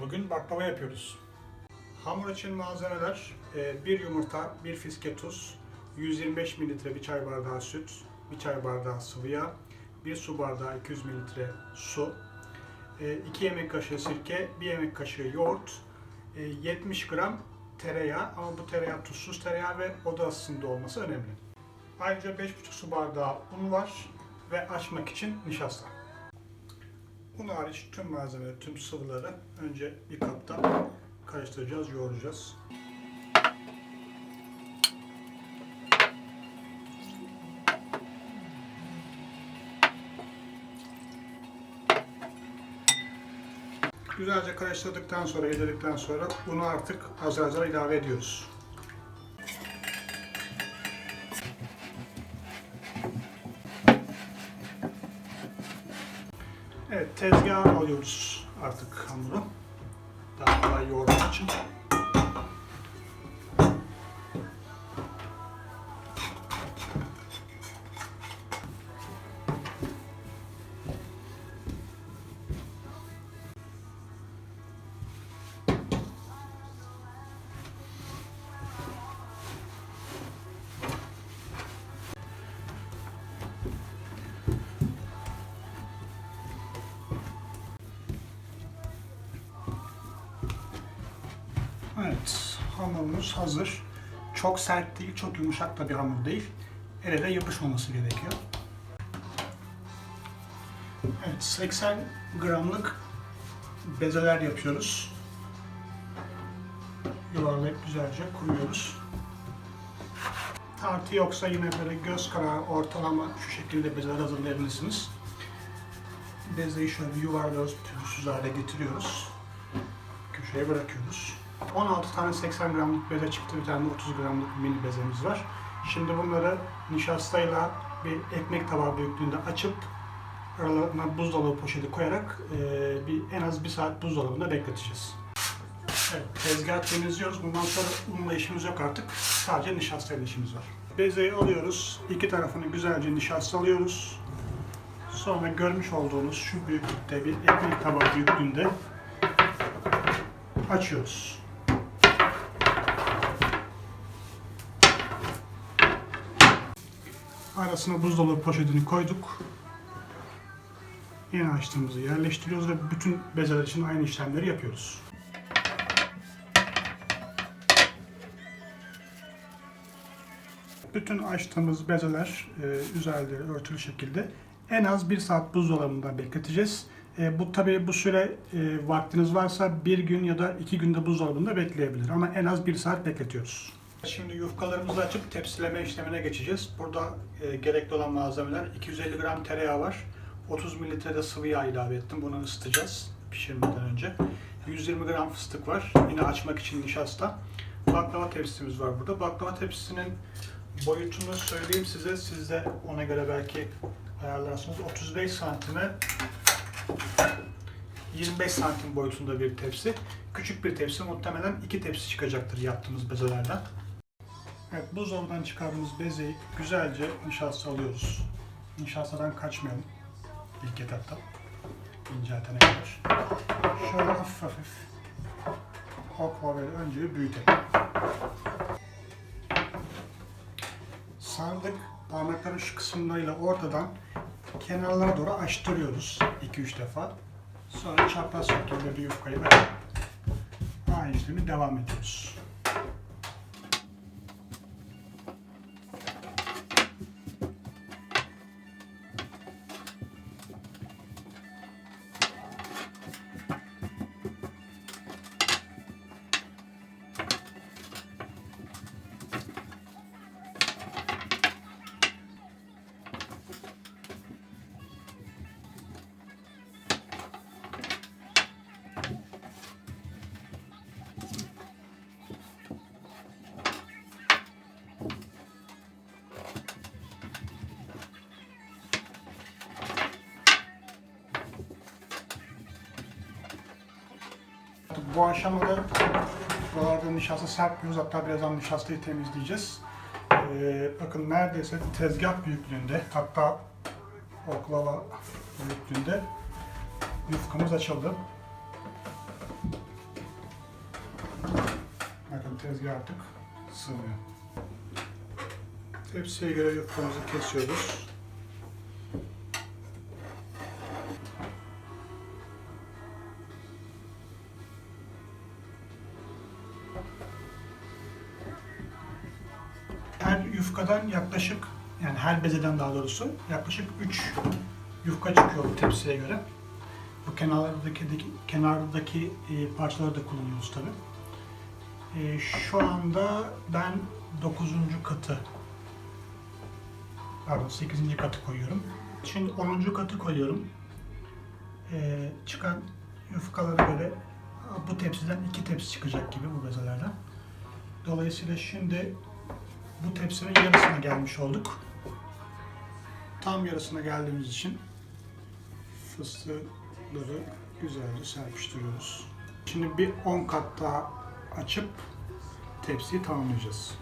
Bugün baklava yapıyoruz. Hamur için malzemeler 1 yumurta, 1 fiske tuz, 125 mililitre bir çay bardağı süt, bir çay bardağı sıvı yağ, 1 su bardağı 200 mililitre su, 2 yemek kaşığı sirke, 1 yemek kaşığı yoğurt, e, 70 gram tereyağı ama bu tereyağı tuzsuz tereyağı ve oda ısısında olması önemli. Ayrıca 5,5 su bardağı un var ve açmak için nişasta. Un hariç tüm malzemeleri, tüm sıvıları önce bir kapta karıştıracağız, yoğuracağız. Güzelce karıştırdıktan sonra, yedirdikten sonra unu artık azar azar ilave ediyoruz. Evet, tezgaha alıyoruz artık hamuru. Daha kolay yoğurmak için. Hamurumuz hazır. Çok sert değil, çok yumuşak da bir hamur değil. Ele de yapışmaması gerekiyor. Evet, 80 gramlık bezeler yapıyoruz. Yuvarlayıp güzelce kuruyoruz. Tartı yoksa yine böyle göz kararı ortalama şu şekilde bezeler hazırlayabilirsiniz. Bezeyi şöyle yuvarlıyoruz, pürüzsüz hale getiriyoruz. Köşeye bırakıyoruz. 16 tane 80 gramlık beze çıktı, bir tane de 30 gramlık mini bezemiz var. Şimdi bunları nişastayla bir ekmek tabağı büyüklüğünde açıp aralarına buzdolabı poşeti koyarak e, bir en az bir saat buzdolabında bekleteceğiz. Evet, tezgah temizliyoruz. Bundan sonra unla işimiz yok artık. Sadece nişastayla işimiz var. Bezeyi alıyoruz. iki tarafını güzelce nişastalıyoruz. Sonra görmüş olduğunuz şu büyüklükte bir ekmek tabağı büyüklüğünde açıyoruz. Arasına buzdolabı poşetini koyduk. Yeni açtığımızı yerleştiriyoruz ve bütün bezeler için aynı işlemleri yapıyoruz. Bütün açtığımız bezeler e, üzerleri örtülü şekilde en az bir saat buzdolabında bekleteceğiz. E, bu tabii bu süre e, vaktiniz varsa bir gün ya da iki günde buzdolabında bekleyebilir ama en az bir saat bekletiyoruz. Şimdi yufkalarımızı açıp tepsileme işlemine geçeceğiz. Burada e, gerekli olan malzemeler 250 gram tereyağı var. 30 mililitre de sıvı yağ ilave ettim. Bunu ısıtacağız pişirmeden önce. 120 gram fıstık var. Yine açmak için nişasta. Baklava tepsimiz var burada. Baklava tepsisinin boyutunu söyleyeyim size. Siz de ona göre belki ayarlarsınız. 35 santime 25 santim boyutunda bir tepsi. Küçük bir tepsi muhtemelen iki tepsi çıkacaktır yaptığımız bezelerden. Evet, buzdolabından çıkardığımız bezeyi güzelce nişasta alıyoruz. Nişastadan kaçmayalım ilk etapta. İnceltene kadar. Şöyle hafif hafif oklavayla önce büyütelim. Sardık parmakların şu kısımlarıyla ortadan kenarlara doğru açtırıyoruz 2-3 defa. Sonra çapraz şekilde bir yufkayı açıp aynı işlemi devam ediyoruz. Bu aşamada buralarda nişasta serpmiyoruz. Hatta birazdan nişastayı temizleyeceğiz. Ee, bakın neredeyse tezgah büyüklüğünde hatta oklava büyüklüğünde yufkamız açıldı. Bakın tezgah artık sığmıyor. Tepsiye göre yufkamızı kesiyoruz. Yufkadan yaklaşık, yani her bezeden daha doğrusu yaklaşık 3 yufka çıkıyor bu tepsiye göre. Bu kenardaki kenardaki e, parçaları da kullanıyoruz tabi. E, şu anda ben 9. katı pardon 8. katı koyuyorum. Şimdi 10. katı koyuyorum. E, çıkan yufkalara göre bu tepsiden iki tepsi çıkacak gibi bu bezelerden. Dolayısıyla şimdi bu tepsinin yarısına gelmiş olduk. Tam yarısına geldiğimiz için fıstıkları güzelce serpiştiriyoruz. Şimdi bir 10 kat daha açıp tepsiyi tamamlayacağız.